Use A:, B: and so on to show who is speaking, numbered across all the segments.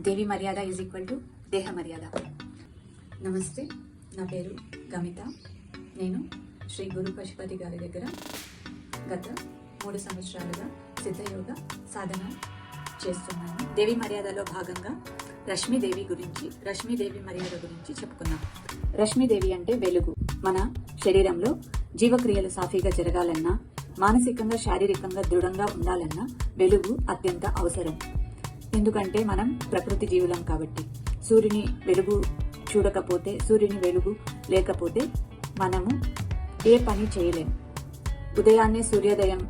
A: దేవి మర్యాద is equal to దేహ మర్యాద. నమస్తే నా పేరు గమిత. నేను శ్రీ గురు పశుపతి గారి దగ్గర గత మూడు సంవత్సరాలుగా సిద్ధయోగ సాధన చేస్తున్నాను. దేవి మర్యాదలో భాగంగా రశ్మిదేవి గురించి రశ్మిదేవి మర్యాద గురించి చెప్పుకున్నాం. రశ్మిదేవి అంటే వెలుగు. మన శరీరంలో జీవక్రియలు సాఫీగా జరగాలన్నా మానసికంగా శారీరకంగా దృఢంగా ఉండాలన్నా వెలుగు అత్యంత అవసరం. ఎందుకంటే మనం ప్రకృతి జీవులం కాబట్టి. సూర్యుని వెలుగు చూడకపోతే సూర్యుని వెలుగు లేకపోతే మనము ఏ పని చేయలేము ఉదయాన్నే సూర్యోదయం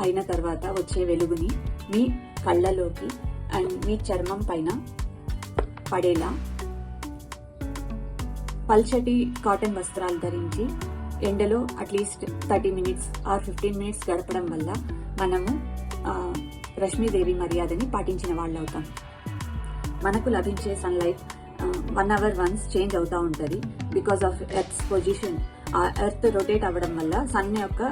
A: అయిన తర్వాత వచ్చే వెలుగుని మీ కళ్ళలోకి అండ్ మీ చర్మం పైన పడేలా పల్చటి కాటన్ వస్త్రాలు ధరించి ఎండలో at least thirty minutes or fifteen minutes గడపడం వల్ల మనము రష్మీదేవి మర్యాదని పాటించిన వాళ్ళు అవుతాం మనకు లభించే sunlight one hour once change అవుతూ ఉంటుంది. బికాస్ ఆఫ్ ఎర్త్స్ పొజిషన్ ఆ ఎర్త్ రొటేట్ అవ్వడం వల్ల సన్ యొక్క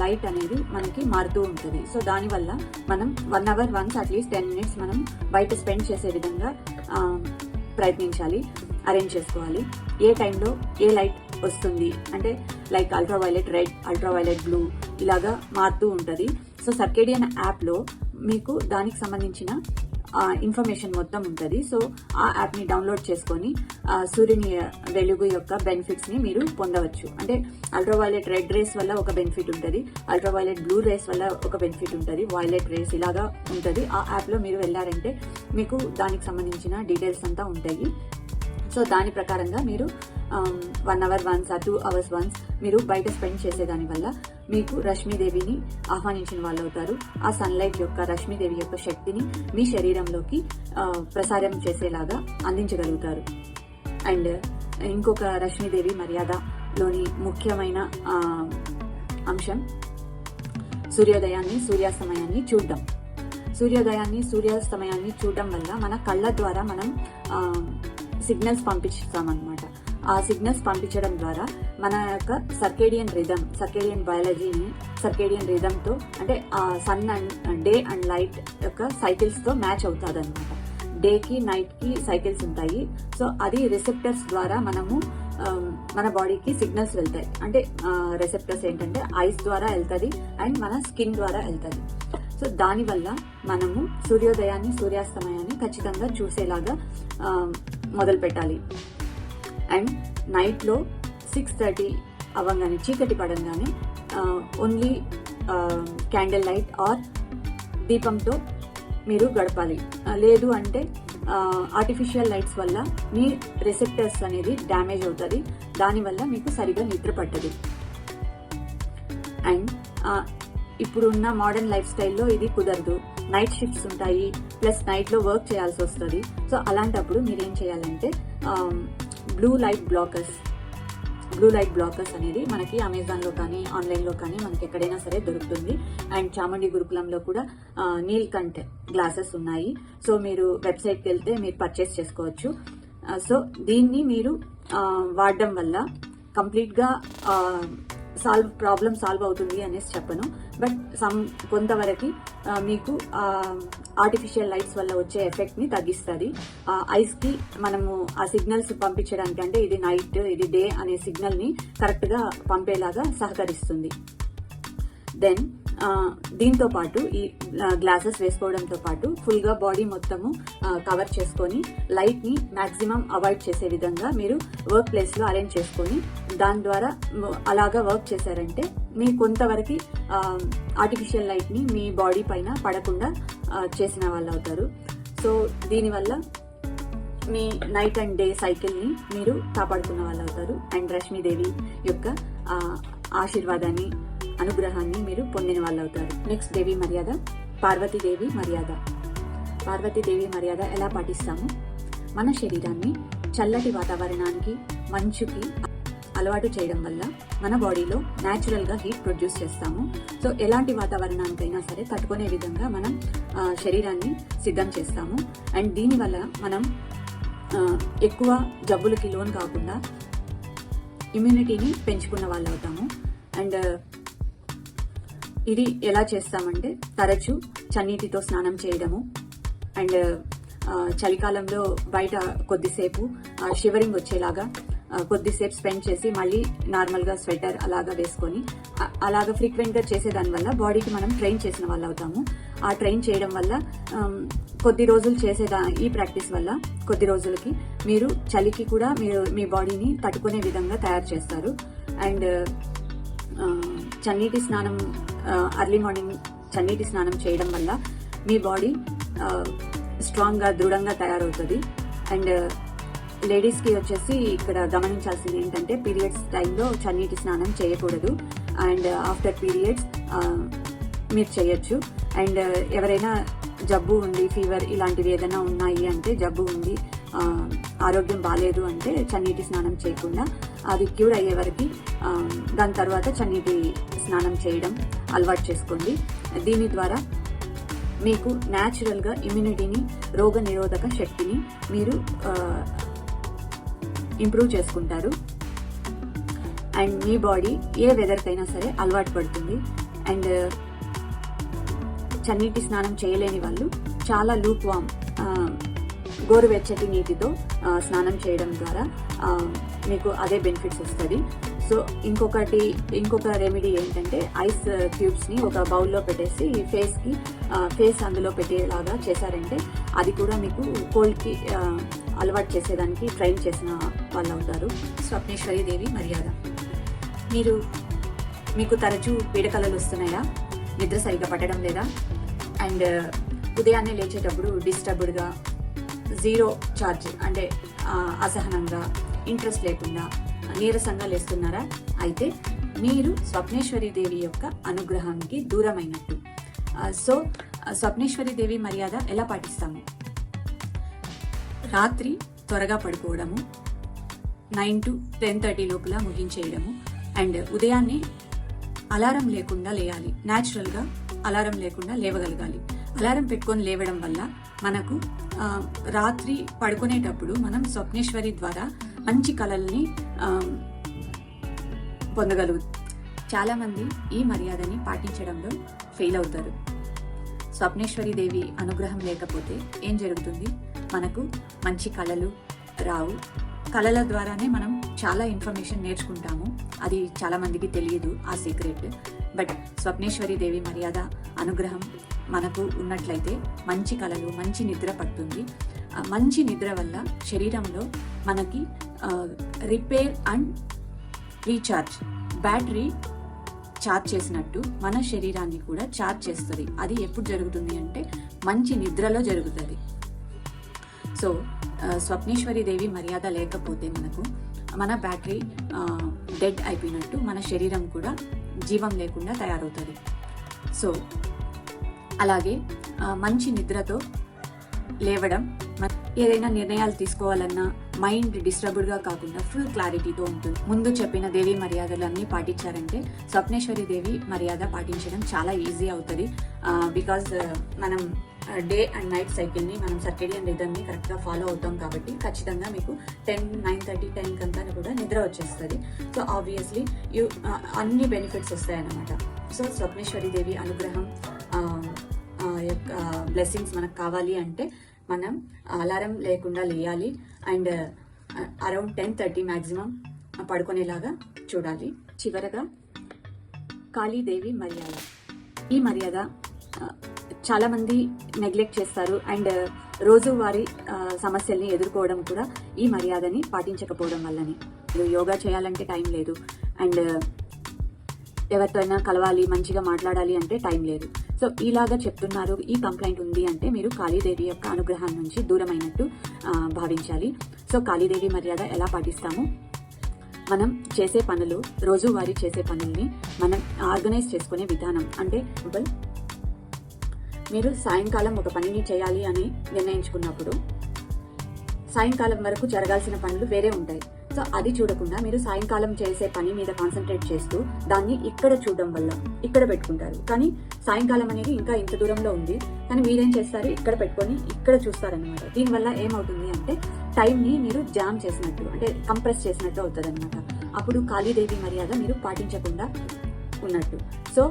A: లైట్ అనేది మనకి మారుతూ ఉంటుంది. సో దానివల్ల మనం one hour once at least ten minutes మనం బయట స్పెండ్ చేసే విధంగా ప్రయత్నించాలి అరేంజ్ చేసుకోవాలి. ఏ టైంలో ఏ లైట్ వస్తుంది? అంటే like ultraviolet red ultraviolet blue ఇలాగా మారుతూ ఉంటుంది. సో సర్కేడియన్ యాప్లో మీకు దానికి సంబంధించిన ఇన్ఫర్మేషన్ మొత్తం ఉంటుంది. సో ఆ యాప్ని డౌన్లోడ్ చేసుకొని సూర్యుని వెలుగు యొక్క బెనిఫిట్స్ని మీరు పొందవచ్చు. అంటే అల్ట్రావైలెట్ రెడ్ రేస్ వల్ల ఒక బెనిఫిట్ ఉంటుంది. అల్ట్రావైలెట్ బ్లూ రేస్ వల్ల ఒక బెనిఫిట్ ఉంటుంది. వైలెట్ రేస్ ఇలాగా ఉంటుంది. ఆ యాప్లో మీరు వెళ్ళారంటే మీకు దానికి సంబంధించిన డీటెయిల్స్ అంతా ఉంటాయి. సో దాని ప్రకారంగా మీరు వన్ అవర్ వన్స్ ఆ టూ అవర్స్ వన్స్ మీరు బయట స్పెండ్ చేసేదాని వల్ల మీకు రశ్మిదేవిని ఆహ్వానించిన వాళ్ళు అవుతారు. ఆ సన్లైట్ యొక్క రశ్మిదేవి యొక్క శక్తిని మీ శరీరంలోకి ప్రసారం చేసేలాగా అందించగలుగుతారు. అండ్ ఇంకొక రశ్మిదేవి మర్యాదలోని ముఖ్యమైన అంశం సూర్యోదయాన్ని సూర్యాస్తమయాన్ని చూడడం. సూర్యోదయాన్ని సూర్యాస్తమయాన్ని చూడడం వల్ల మన కళ్ళ ద్వారా మనం సిగ్నల్స్ పంపిస్తామన్నమాట ఆ సిగ్నల్స్ పంపించడం ద్వారా మన యొక్క సర్కేడియన్ రిధమ్ సర్కేడియన్ బయాలజీని సర్కేడియన్ రిధమ్తో అంటే ఆ sun and day and light యొక్క సైకిల్స్తో మ్యాచ్ అవుతుంది అనమాట డేకి నైట్కి సైకిల్స్ ఉంటాయి. సో అది రిసెప్టర్స్ ద్వారా మనము మన బాడీకి సిగ్నల్స్ వెళ్తాయి. అంటే రిసెప్టర్స్ ఏంటంటే ఐస్ ద్వారా వెళ్తుంది అండ్ మన స్కిన్ ద్వారా వెళ్తుంది. సో దానివల్ల మనము సూర్యోదయాన్ని సూర్యాస్తమయాన్ని ఖచ్చితంగా చూసేలాగా మొదలు పెట్టాలి. అండ్ నైట్లో సిక్స్ థర్టీ అవ్వగానే చీకటి పడంగానే ఓన్లీ క్యాండిల్ లైట్ ఆర్ దీపంతో మీరు గడపాలి. లేదు అంటే ఆర్టిఫిషియల్ లైట్స్ వల్ల మీ రిసెప్టర్స్ అనేది డ్యామేజ్ అవుతుంది. దానివల్ల మీకు సరిగా నిద్ర పట్టదు. అండ్ ఇప్పుడున్న మోడర్న్ లైఫ్ స్టైల్లో ఇది కుదరదు. నైట్ షిఫ్ట్స్ ఉంటాయి ప్లస్ నైట్లో వర్క్ చేయాల్సి వస్తుంది. సో అలాంటప్పుడు మీరు ఏం చేయాలంటే blue light blockers blue light blockers అనేది మనకి అమెజాన్లో కానీ ఆన్లైన్లో కానీ మనకి ఎక్కడైనా సరే దొరుకుతుంది. అండ్ చాముండి గురుకులంలో కూడా నీల్ కంట్ గ్లాసెస్ ఉన్నాయి. సో మీరు వెబ్సైట్కి వెళ్తే మీరు పర్చేస్ చేసుకోవచ్చు. సో దీన్ని మీరు వాడడం వల్ల కంప్లీట్గా సాల్వ్ ప్రాబ్లం సాల్వ్ అవుతుంది అనేసి చెప్పను. బట్ సమ్ కొంతవరకు మీకు ఆర్టిఫిషియల్ లైట్స్ వల్ల వచ్చే ఎఫెక్ట్ని తగ్గిస్తుంది. ఐస్కి మనము ఆ సిగ్నల్స్ పంపించడానికి అంటే ఇది నైట్ ఇది డే అనే సిగ్నల్ని కరెక్ట్గా పంపేలాగా సహకరిస్తుంది. దెన్ దీంతో పాటు ఈ గ్లాసెస్ వేసుకోవడంతో పాటు ఫుల్గా బాడీ మొత్తము కవర్ చేసుకొని లైట్ని మ్యాక్సిమం అవాయిడ్ చేసే విధంగా మీరు వర్క్ ప్లేస్లో అరేంజ్ చేసుకొని దాని ద్వారా అలాగా వర్క్ చేశారంటే మీ కొంతవరకు ఆర్టిఫిషియల్ లైట్ని మీ బాడీ పైన పడకుండా చేసిన వాళ్ళు అవుతారు. సో దీనివల్ల మీ నైట్ అండ్ డే సైకిల్ని మీరు కాపాడుకున్న వాళ్ళు అవుతారు. అండ్ రష్మీదేవి యొక్క ఆశీర్వాదాన్ని అనుగ్రహాన్ని మీరు పొందిన వాళ్ళు అవుతారు. నెక్స్ట్ దేవి మర్యాద పార్వతీదేవి మర్యాద. పార్వతీదేవి మర్యాద ఎలా పాటిస్తాము? మన శరీరాన్ని చల్లటి వాతావరణానికి మంచుకి అలవాటు చేయడం వల్ల మన బాడీలో న్యాచురల్గా హీట్ ప్రొడ్యూస్ చేస్తాము. సో ఎలాంటి వాతావరణానికైనా సరే తట్టుకునే విధంగా మనం శరీరాన్ని సిద్ధం చేస్తాము. అండ్ దీనివల్ల మనం ఎక్కువ జబ్బులకి లోన్ కాకుండా ఇమ్యూనిటీని పెంచుకున్న వాళ్ళు అవుతాము అండ్ ఇది ఎలా చేస్తామంటే తరచూ చన్నీటితో స్నానం చేయడము. అండ్ చలికాలంలో బయట కొద్దిసేపు షివరింగ్ వచ్చేలాగా కొద్దిసేపు స్పెండ్ చేసి మళ్ళీ నార్మల్గా స్వెటర్ అలాగా వేసుకొని అలాగ అలాగా ఫ్రీక్వెంట్గా చేసేదాని వల్ల బాడీకి మనం ట్రైన్ చేసిన వాళ్ళు అవుతాము. ఆ ట్రైన్ చేయడం వల్ల కొద్ది రోజులు చేసేదా ఈ ప్రాక్టీస్ వల్ల కొద్ది రోజులకి మీరు చలికి కూడా మీరు మీ బాడీని తట్టుకునే విధంగా తయారు చేస్తారు. అండ్ చన్నీటి స్నానం అర్లీ మార్నింగ్ చన్నీటి స్నానం చేయడం వల్ల మీ బాడీ స్ట్రాంగ్గా దృఢంగా తయారవుతుంది. అండ్ లేడీస్కి వచ్చేసి ఇక్కడ గమనించాల్సింది ఏంటంటే పీరియడ్స్ టైంలో చన్నీటి స్నానం చేయకూడదు. అండ్ ఆఫ్టర్ పీరియడ్స్ మీరు చేయొచ్చు. అండ్ ఎవరైనా జబ్బు ఉంది ఫీవర్ ఇలాంటివి ఏదైనా ఉన్నాయి అంటే జబ్బు ఉంది ఆరోగ్యం బాగాలేదు అంటే చన్నీటి స్నానం చేయకుండా అది క్యూర్ అయ్యే వరకు దాని తర్వాత చన్నీటి స్నానం చేయడం అలవాటు చేసుకోండి. దీని ద్వారా మీకు న్యాచురల్గా ఇమ్యూనిటీని రోగ నిరోధక శక్తిని మీరు ఇంప్రూవ్ చేసుకుంటారు అండ్ మీ బాడీ ఏ వెదర్కైనా సరే అలవాటు పడుతుంది. అండ్ uh, చన్నీటి స్నానం చేయలేని వాళ్ళు చాలా లూప్ వామ్ uh, గోరువెచ్చటి నీటితో uh, స్నానం చేయడం ద్వారా మీకు అదే బెనిఫిట్స్ వస్తుంది. సో ఇంకొకటి ఇంకొక రెమెడీ ఏంటంటే ఐస్ క్యూబ్స్ని ఒక బౌల్లో పెట్టేసి ఫేస్కి ఫేస్ అందులో పెట్టేలాగా చేశారంటే అది కూడా మీకు కోల్డ్కి అలవాటు చేసేదానికి ట్రైన్ చేసిన వాళ్ళు అవుతారు స్వప్నేశ్వరి దేవి మర్యాద. మీరు మీకు తరచూ పీడకలలు వస్తున్నాయా? నిద్ర సరిగా పట్టడం లేదా? అండ్ ఉదయాన్నే లేచేటప్పుడు డిస్టర్బ్డ్గా జీరో ఛార్జ్ అంటే అసహనంగా ఇంట్రెస్ట్ లేకుండా నీరసంగా లేస్తున్నారా? అయితే మీరు స్వప్నేశ్వరి దేవి యొక్క అనుగ్రహానికి దూరమైనట్టు. సో స్వప్నేశ్వరి దేవి మర్యాద ఎలా పాటిస్తాము? రాత్రి త్వరగా పడుకోవడము నైన్ టు టెన్ థర్టీ లోపల ముగించేయడము అండ్ ఉదయాన్నే అలారం లేకుండా లేయాలి. న్యాచురల్గా అలారం లేకుండా లేవగలగాలి. అలారం పెట్టుకొని లేవడం వల్ల మనకు రాత్రి పడుకునేటప్పుడు మనం స్వప్నేశ్వరి ద్వారా మంచి కళల్ని పొందగలుగు చాలామంది ఈ మర్యాదని పాటించడంలో ఫెయిల్ అవుతారు. స్వప్నేశ్వరి దేవి అనుగ్రహం లేకపోతే ఏం జరుగుతుంది? మనకు మంచి కళలు రావు. కళల ద్వారానే మనం చాలా ఇన్ఫర్మేషన్ నేర్చుకుంటాము. అది చాలామందికి తెలియదు ఆ సీక్రెట్. బట్ స్వప్నేశ్వరి దేవి మర్యాద అనుగ్రహం మనకు ఉన్నట్లయితే మంచి కళలు మంచి నిద్ర పడుతుంది. మంచి నిద్ర వల్ల శరీరంలో మనకి repair and recharge battery charge చేసినట్టు మన శరీరాన్ని కూడా ఛార్జ్ చేస్తుంది. అది ఎప్పుడు జరుగుతుంది అంటే మంచి నిద్రలో జరుగుతుంది. సో స్వప్నేశ్వరి దేవి మర్యాద లేకపోతే మనకు మన బ్యాటరీ డెడ్ అయిపోయినట్టు మన శరీరం కూడా జీవం లేకుండా తయారవుతుంది. సో అలాగే మంచి నిద్రతో లేవడం ఏదైనా నిర్ణయాలు తీసుకోవాలన్నా మైండ్ డిస్టర్బ్డ్గా కాకుండా ఫుల్ క్లారిటీతో ఉంటుంది. ముందు చెప్పిన దేవి మర్యాదలన్నీ పాటించారంటే స్వప్నేశ్వరి దేవి మర్యాద పాటించడం చాలా ఈజీ అవుతుంది. బికాజ్ మనం డే అండ్ నైట్ సైకిల్ని మనం సర్కేడియన్ రిధమ్ని కరెక్ట్గా ఫాలో అవుతాం కాబట్టి ఖచ్చితంగా మీకు టెన్ నైన్ థర్టీ టెన్ కంతా కూడా నిద్ర వచ్చేస్తుంది. సో ఆబ్వియస్లీ యూ అన్ని బెనిఫిట్స్ వస్తాయన్నమాట. సో స్వప్నేశ్వరి దేవి అనుగ్రహం యొక్క బ్లెస్సింగ్స్ మనకు కావాలి అంటే మనం అలారం లేకుండా లేయాలి and around ten thirty maximum పడుకునేలాగా చూడాలి. చివరగా కాళీదేవి మర్యాద. ఈ మర్యాద చాలామంది నెగ్లెక్ట్ చేస్తారు. అండ్ uh, రోజువారీ uh, సమస్యల్ని ఎదుర్కోవడం కూడా ఈ మర్యాదని పాటించకపోవడం వల్లనే. యోగా చేయాలంటే టైం లేదు. అండ్ uh, ఎవరితోనైనా కలవాలి మంచిగా మాట్లాడాలి అంటే టైం లేదు. సో ఇలాగా చెప్తున్నారు. ఈ కంప్లైంట్ ఉంది అంటే మీరు కాళీదేవి యొక్క అనుగ్రహం నుంచి దూరమైనట్టు భావించాలి. సో కాళీదేవి మర్యాద ఎలా పాటిస్తాము? మనం చేసే పనులు రోజువారీ చేసే పనుల్ని మనం ఆర్గనైజ్ చేసుకునే విధానం. అంటే మీరు సాయంకాలం ఒక పనిని చేయాలి అని నిర్ణయించుకున్నప్పుడు సాయంకాలం వరకు జరగాల్సిన పనులు వేరే ఉంటాయి. సో అది చూడకుండా మీరు సాయంకాలం చేసే పని మీద కాన్సన్ట్రేట్ చేస్తూ దాన్ని ఇక్కడ చూడడం వల్ల ఇక్కడ పెట్టుకుంటారు. కానీ సాయంకాలం అనేది ఇంకా ఇంత దూరంలో ఉంది. కానీ మీరేం చేస్తారు? ఇక్కడ పెట్టుకొని ఇక్కడ చూస్తారనమాట దీనివల్ల ఏమవుతుంది అంటే టైంని మీరు జామ్ చేసినట్టు అంటే కంప్రెస్ చేసినట్టు అవుతుంది అనమాట అప్పుడు కాళీదేవి మర్యాద మీరు పాటించకుండా ఉన్నట్టు సో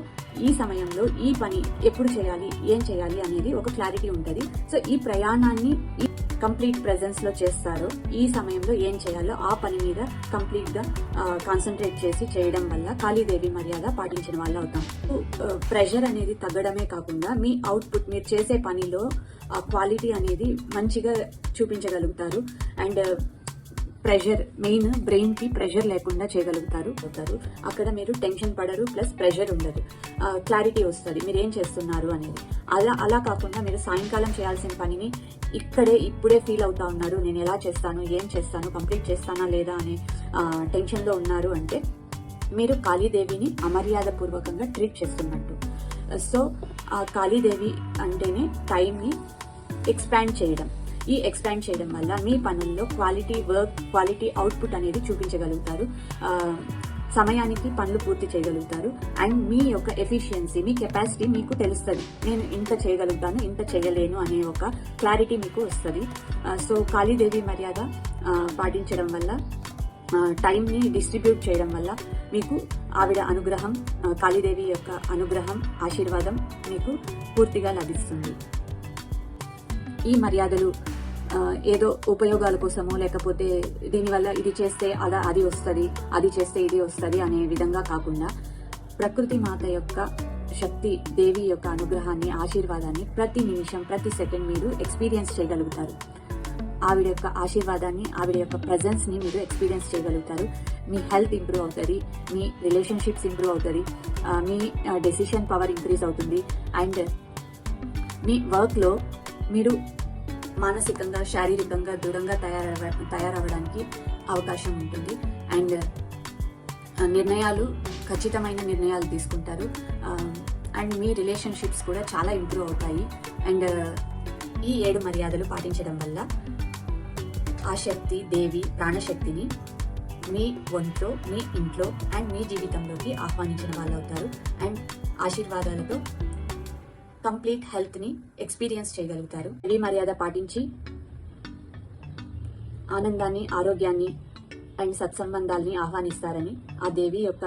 A: ఈ సమయంలో ఈ పని ఎప్పుడు చేయాలి ఏం చేయాలి అనేది ఒక క్లారిటీ ఉంటుంది. సో ఈ ప్రయాణాన్ని ఈ కంప్లీట్ ప్రెజెన్స్లో చేస్తారో. ఈ సమయంలో ఏం చేయాలో ఆ పని మీద కంప్లీట్గా కాన్సన్ట్రేట్ చేసి చేయడం వల్ల కాళీదేవి మర్యాద పాటించిన వాళ్ళు అవుతాం. ప్రెషర్ అనేది తగ్గడమే కాకుండా మీ అవుట్పుట్ మీరు చేసే పనిలో క్వాలిటీ అనేది మంచిగా చూపించగలుగుతారు. అండ్ ప్రెషర్ మెయిన్ బ్రెయిన్కి ప్రెషర్ లేకుండా చేయగలుగుతారు పోతారు. అక్కడ మీరు టెన్షన్ పడరు ప్లస్ ప్రెషర్ ఉండదు. క్లారిటీ వస్తుంది. మీరు ఏం చేస్తున్నారు అనేది. అలా అలా కాకుండా మీరు సాయంకాలం చేయాల్సిన పనిని ఇక్కడే ఇప్పుడే ఫీల్ అవుతా ఉన్నారు. నేను ఎలా చేస్తాను ఏం చేస్తాను కంప్లీట్ చేస్తానా లేదా అనే టెన్షన్లో ఉన్నారు అంటే మీరు కాళీదేవిని అమర్యాద పూర్వకంగా ట్రీట్ చేస్తున్నట్టు. సో ఆ కాళీదేవి అంటేనే టైంని ఎక్స్పాండ్ చేయడం. ఈ ఎక్స్పాండ్ చేయడం వల్ల మీ పనుల్లో క్వాలిటీ వర్క్ క్వాలిటీ అవుట్పుట్ అనేది చూపించగలుగుతారు. సమయానికి పనులు పూర్తి చేయగలుగుతారు. అండ్ మీ యొక్క ఎఫిషియన్సీ మీ కెపాసిటీ మీకు తెలుస్తుంది. నేను ఇంత చేయగలుగుతాను ఇంత చేయలేను అనే ఒక క్లారిటీ మీకు వస్తుంది. సో కాళీదేవి మర్యాద పాటించడం వల్ల టైంని డిస్ట్రిబ్యూట్ చేయడం వల్ల మీకు ఆవిడ అనుగ్రహం కాళీదేవి యొక్క అనుగ్రహం ఆశీర్వాదం మీకు పూర్తిగా లభిస్తుంది. ఈ మర్యాదలు ఏదో ఉపయోగాల కోసమో లేకపోతే దీనివల్ల ఇది చేస్తే అలా అది వస్తుంది అది చేస్తే ఇది వస్తుంది అనే విధంగా కాకుండా ప్రకృతి మాత యొక్క శక్తి దేవి యొక్క అనుగ్రహాన్ని ఆశీర్వాదాన్ని ప్రతి నిమిషం ప్రతి సెకండ్ మీరు ఎక్స్పీరియన్స్ చేయగలుగుతారు. ఆవిడ యొక్క ఆశీర్వాదాన్ని ఆవిడ యొక్క ప్రజెన్స్ని మీరు ఎక్స్పీరియన్స్ చేయగలుగుతారు. మీ హెల్త్ ఇంప్రూవ్ అవుతుంది మీ రిలేషన్షిప్స్ ఇంప్రూవ్ అవుతుంది మీ డెసిషన్ పవర్ ఇంక్రీజ్ అవుతుంది. అండ్ మీ వర్క్లో మీరు మానసికంగా శారీరకంగా దృఢంగా తయారవ తయారవడానికి అవకాశం ఉంటుంది. అండ్ నిర్ణయాలు ఖచ్చితమైన నిర్ణయాలు తీసుకుంటారు. అండ్ మీ రిలేషన్షిప్స్ కూడా చాలా ఇంప్రూవ్ అవుతాయి. అండ్ ఈ ఏడు మర్యాదలు పాటించడం వల్ల ఆ శక్తి దేవి ప్రాణశక్తిని మీ ఒంట్లో మీ ఇంట్లో అండ్ మీ జీవితంలోకి ఆహ్వానించిన వాళ్ళు అవుతారు అండ్ ఆశీర్వాదాలతో కంప్లీట్ హెల్త్ని ఎక్స్పీరియన్స్ చేయగలుగుతారు. రవి మర్యాద పాటించి ఆనందాన్ని ఆరోగ్యాన్ని అండ్ సత్సంబంధాల్ని ఆహ్వానిస్తారని ఆ దేవి యొక్క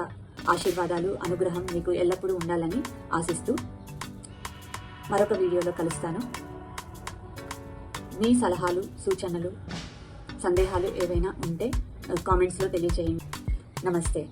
A: ఆశీర్వాదాలు అనుగ్రహం మీకు ఎల్లప్పుడూ ఉండాలని ఆశిస్తూ మరొక వీడియోలో కలుస్తాను. మీ సలహాలు సూచనలు సందేహాలు ఏవైనా ఉంటే కామెంట్స్లో తెలియజేయండి నమస్తే.